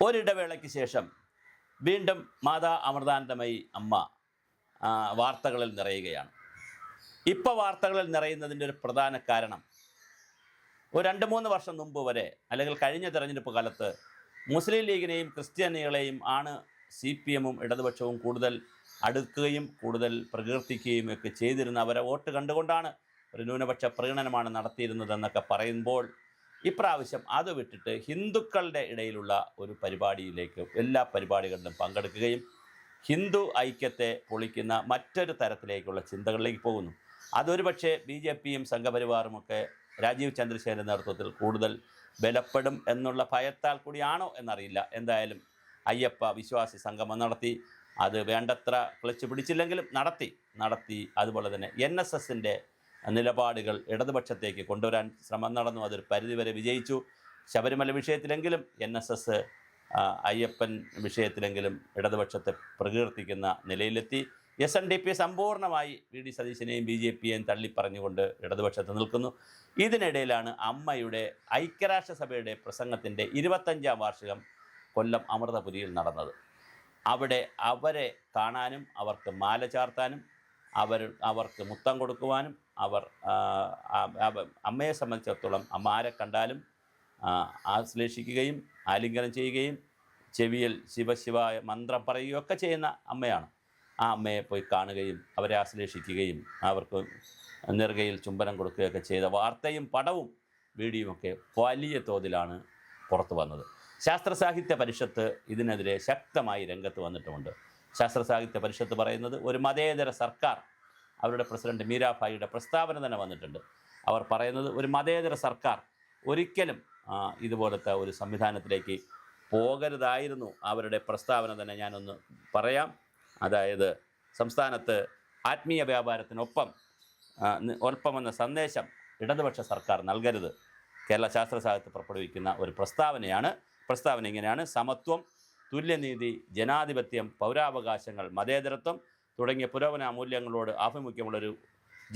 ഒരിടവേളയ്ക്ക് ശേഷം വീണ്ടും മാതാ അമൃതാനന്ദമയി അമ്മ വാർത്തകളിൽ നിറയുകയാണ്. ഇപ്പോൾ വാർത്തകളിൽ നിറയുന്നതിന്റെ ഒരു പ്രധാന കാരണം ഒരു രണ്ട് മൂന്ന് വർഷം മുമ്പ് വരെ അല്ലെങ്കിൽ കഴിഞ്ഞ തെരഞ്ഞെടുപ്പ് കാലത്ത് മുസ്ലിം ലീഗിനെയും ക്രിസ്ത്യാനികളെയും ആണ് സി പി എമ്മും ഇടതുപക്ഷവും കൂടുതൽ അടുക്കുകയും കൂടുതൽ പ്രകീർത്തിക്കുകയും ഒക്കെ ചെയ്തിരുന്ന അവരെ വോട്ട് കണ്ടുകൊണ്ടാണ് ഒരു ന്യൂനപക്ഷ പ്രകടനമാണ് നടത്തിയിരുന്നതെന്നൊക്കെ പറയുമ്പോൾ ഇപ്രാവശ്യം അത് വിട്ടിട്ട് ഹിന്ദുക്കളുടെ ഇടയിലുള്ള ഒരു പരിപാടിയിലേക്ക് എല്ലാ പരിപാടികളിലും പങ്കെടുക്കുകയും ഹിന്ദു ഐക്യത്തെ പൊളിക്കുന്ന മറ്റൊരു തരത്തിലേക്കുള്ള ചിന്തകളിലേക്ക് പോകുന്നു. അതൊരു പക്ഷേ ബി ജെ പിയും സംഘപരിവാറുമൊക്കെ രാജീവ് ചന്ദ്രശേഖരന്റെ നേതൃത്വത്തിൽ കൂടുതൽ ബലപ്പെടും എന്നുള്ള ഭയത്താൽ കൂടിയാണോ എന്നറിയില്ല. എന്തായാലും അയ്യപ്പ വിശ്വാസി സംഗമം നടത്തി അത് വേണ്ടത്ര ക്ലച്ച് പിടിച്ചില്ലെങ്കിലും നടത്തി നടത്തി അതുപോലെ തന്നെ എൻ എസ് എസിന്റെ നിലപാടുകൾ ഇടതുപക്ഷത്തേക്ക് കൊണ്ടുവരാൻ ശ്രമം നടന്നു. അതൊരു പരിധിവരെ വിജയിച്ചു. ശബരിമല വിഷയത്തിലെങ്കിലും എൻ എസ് എസ് അയ്യപ്പൻ വിഷയത്തിലെങ്കിലും ഇടതുപക്ഷത്തെ പ്രകീർത്തിക്കുന്ന നിലയിലെത്തി. എസ് എൻ ഡി പി സമ്പൂർണമായി വി ഡി സതീശനെയും ബി ജെ പിയെയും തള്ളിപ്പറഞ്ഞുകൊണ്ട് ഇടതുപക്ഷത്ത് നിൽക്കുന്നു. ഇതിനിടയിലാണ് അമ്മയുടെ ഐക്യരാഷ്ട്രസഭയുടെ പ്രസംഗത്തിന്റെ ഇരുപത്തഞ്ചാം വാർഷികം കൊല്ലം അമൃതപുരിയിൽ നടന്നത്. അവിടെ അവരെ കാണാനും അവർക്ക് മാല ചാർത്താനും അവർ അവർക്ക് മുത്തം കൊടുക്കുവാനും അവർ അമ്മയെ സംബന്ധിച്ചിടത്തോളം അമ്മ ആരെ കണ്ടാലും ആശ്ലേഷിക്കുകയും ആലിംഗനം ചെയ്യുകയും ചെവിയിൽ ശിവശിവ മന്ത്രം പറയുകയൊക്കെ ചെയ്യുന്ന അമ്മയാണ്. ആ അമ്മയെ പോയി കാണുകയും അവരെ ആശ്ലേഷിക്കുകയും അവർക്ക് നെറുകയിൽ ചുംബനം കൊടുക്കുകയൊക്കെ ചെയ്ത വാർത്തയും പടവും വീഡിയോയുമൊക്കെ വലിയ തോതിലാണ് പുറത്തു വന്നത്. ശാസ്ത്ര സാഹിത്യ പരിഷത്ത് ഇതിനെതിരെ ശക്തമായി രംഗത്ത് വന്നിട്ടുമുണ്ട്. ശാസ്ത്ര സാഹിത്യ പരിഷത്ത് പറയുന്നത് ഒരു മതേതര സർക്കാർ അവരുടെ പ്രസിഡന്റ് മീരാഭായിയുടെ പ്രസ്താവന തന്നെ വന്നിട്ടുണ്ട്. അവർ പറയുന്നത് ഒരു മതേതര സർക്കാർ ഒരിക്കലും ഇതുപോലത്തെ ഒരു സംവിധാനത്തിലേക്ക് പോകരുതായിരുന്നു. അവരുടെ പ്രസ്താവന തന്നെ ഞാനൊന്ന് പറയാം. അതായത് സംസ്ഥാനത്ത് ആത്മീയ വ്യാപാരത്തിനൊപ്പം ഒപ്പമെന്ന സന്ദേശം ഇടതുപക്ഷ സർക്കാർ നൽകരുത്. കേരള ശാസ്ത്ര സാഹിത്യം പുറപ്പെടുവിക്കുന്ന ഒരു പ്രസ്താവനയാണ്. പ്രസ്താവന ഇങ്ങനെയാണ്. സമത്വം തുല്യനീതി ജനാധിപത്യം പൗരാവകാശങ്ങൾ മതേതരത്വം തുടങ്ങിയ പുരോഗമന മൂല്യങ്ങളോട് ആഭിമുഖ്യമുള്ളൊരു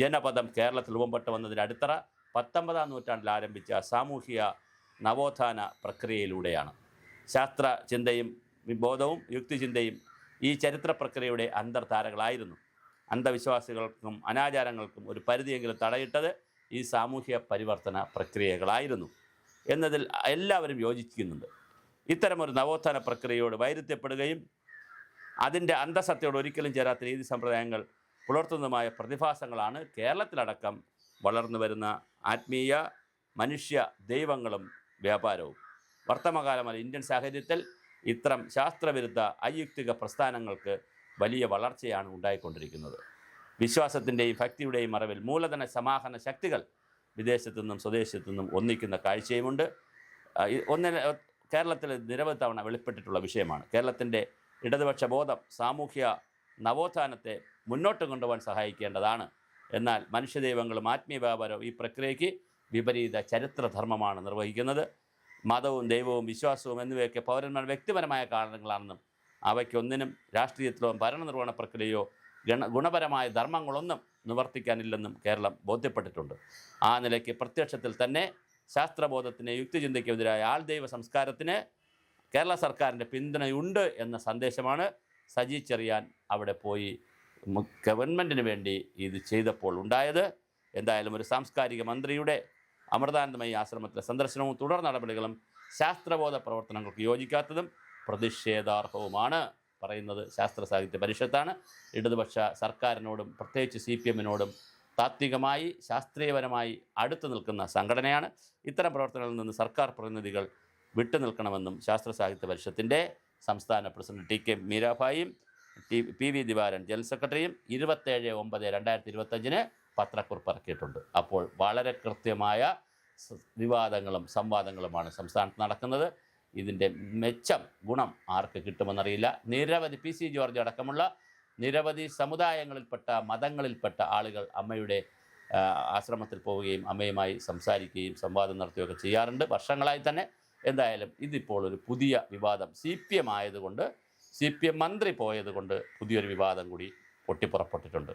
ജനപദം കേരളത്തിൽ രൂപപ്പെട്ടു വന്നതിന് അടിത്തറ പത്തൊമ്പതാം നൂറ്റാണ്ടിൽ ആരംഭിച്ച സാമൂഹിക നവോത്ഥാന പ്രക്രിയയിലൂടെയാണ്. ശാസ്ത്ര ചിന്തയും ബോധവും യുക്തിചിന്തയും ഈ ചരിത്ര പ്രക്രിയയുടെ അന്തർധാരകളായിരുന്നു. അന്ധവിശ്വാസികൾക്കും അനാചാരങ്ങൾക്കും ഒരു പരിധിയെങ്കിലും തടയിട്ടത് ഈ സാമൂഹ്യ പരിവർത്തന പ്രക്രിയകളായിരുന്നു എന്നതിൽ എല്ലാവരും യോജിക്കുന്നുണ്ട് ഇത്തരമൊരു നവോത്ഥാന പ്രക്രിയയോട് വൈരുദ്ധ്യപ്പെടുകയും അതിന്റെ അന്തസത്തയോട് ഒരിക്കലും ചേരാത്ത രീതി സമ്പ്രദായങ്ങൾ പുലർത്തുന്നതുമായ പ്രതിഭാസങ്ങളാണ് കേരളത്തിലടക്കം വളർന്നു വരുന്ന ആത്മീയ മനുഷ്യ ദൈവങ്ങളും വ്യാപാരവും. വർത്തമാനകാലമായ ഇന്ത്യൻ സാഹചര്യത്തിൽ ഇത്തരം ശാസ്ത്രവിരുദ്ധ അയുക്തിക പ്രസ്ഥാനങ്ങൾക്ക് വലിയ വളർച്ചയാണ് ഉണ്ടായിക്കൊണ്ടിരിക്കുന്നത്. വിശ്വാസത്തിന്റെയും ഭക്തിയുടെയും മറവിൽ മൂലധന സമാഹന ശക്തികൾ വിദേശത്തു നിന്നും സ്വദേശത്തു നിന്നും ഒന്നിക്കുന്ന കാഴ്ചയുമുണ്ട്. ഒന്നിന് കേരളത്തിൽ നിരവധി തവണ വെളിപ്പെട്ടിട്ടുള്ള വിഷയമാണ്. കേരളത്തിന്റെ ഇടതുപക്ഷ ബോധം സാമൂഹ്യ നവോത്ഥാനത്തെ മുന്നോട്ട് കൊണ്ടുപോകാൻ സഹായിക്കേണ്ടതാണ്. എന്നാൽ മനുഷ്യദൈവങ്ങളും ആത്മീയ വ്യാപാരവും ഈ പ്രക്രിയയ്ക്ക് വിപരീത ചരിത്രധർമ്മമാണ് നിർവഹിക്കുന്നത്. മതവും ദൈവവും വിശ്വാസവും എന്നിവയൊക്കെ പൗരന്മാർ വ്യക്തിപരമായ കാരണങ്ങളാണെന്നും അവയ്ക്കൊന്നിനും രാഷ്ട്രീയത്തിലോ ഭരണനിർവഹണ പ്രക്രിയയോ ഗണ ഗുണപരമായ ധർമ്മങ്ങളൊന്നും നിവർത്തിക്കാനില്ലെന്നും കേരളം ബോധ്യപ്പെട്ടിട്ടുണ്ട്. ആ നിലയ്ക്ക് പ്രത്യക്ഷത്തിൽ തന്നെ ശാസ്ത്രബോധത്തിന് യുക്തിചിന്തയ്ക്കെതിരായ ആൾദൈവ സംസ്കാരത്തിന് കേരള സർക്കാരിന്റെ പിന്തുണയുണ്ട് എന്ന സന്ദേശമാണ് സജി ചെറിയാൻ അവിടെ പോയി ഗവൺമെന്റിന് വേണ്ടി ഇത് ചെയ്തപ്പോൾ ഉണ്ടായത്. എന്തായാലും ഒരു സാംസ്കാരിക മന്ത്രിയുടെ അമൃതാനന്ദമയി ആശ്രമത്തിലെ സന്ദർശനവും തുടർ നടപടികളും ശാസ്ത്രബോധ പ്രവർത്തനങ്ങൾക്ക് യോജിക്കാത്തതും പ്രതിഷേധാർഹവുമാണ് പറയുന്നത് ശാസ്ത്ര സാഹിത്യ പരിഷത്താണ്. ഇടതുപക്ഷ സർക്കാരിനോടും പ്രത്യേകിച്ച് സി പി എമ്മിനോടും താത്വികമായി ശാസ്ത്രീയപരമായി അടുത്തു നിൽക്കുന്ന സംഘടനയാണ്. ഇത്തരം പ്രവർത്തനങ്ങളിൽ നിന്ന് സർക്കാർ പ്രതിനിധികൾ വിട്ടുനിൽക്കണമെന്നും ശാസ്ത്ര സാഹിത്യ പരിഷത്തിന്റെ സംസ്ഥാന president T K മീരാഭായും T P V Diwaran general സെക്രട്ടറിയും ഇരുപത്തേഴ് ഒമ്പത് രണ്ടായിരത്തി ഇരുപത്തഞ്ചിന് പത്രക്കുറിപ്പ് ഇറക്കിയിട്ടുണ്ട് അപ്പോൾ വളരെ കൃത്യമായ വിവാദങ്ങളും സംവാദങ്ങളുമാണ് സംസ്ഥാനത്ത് നടക്കുന്നത്. ഇതിന്റെ മെച്ചം ഗുണം ആർക്ക് കിട്ടുമെന്നറിയില്ല. നിരവധി പി സി ജോർജ് അടക്കമുള്ള നിരവധി സമുദായങ്ങളിൽപ്പെട്ട മതങ്ങളിൽപ്പെട്ട ആളുകൾ അമ്മയുടെ ആശ്രമത്തിൽ പോവുകയും അമ്മയുമായി സംസാരിക്കുകയും സംവാദം നടത്തുകയൊക്കെ ചെയ്യാറുണ്ട്. വർഷങ്ങളായി തന്നെ എന്തായാലും ഇതിപ്പോൾ ഒരു പുതിയ വിവാദം. സി പി എം ആയതുകൊണ്ട് സി പി എം മന്ത്രി പോയതുകൊണ്ട് പുതിയൊരു വിവാദം കൂടി പൊട്ടിപ്പുറപ്പെട്ടിട്ടുണ്ട്.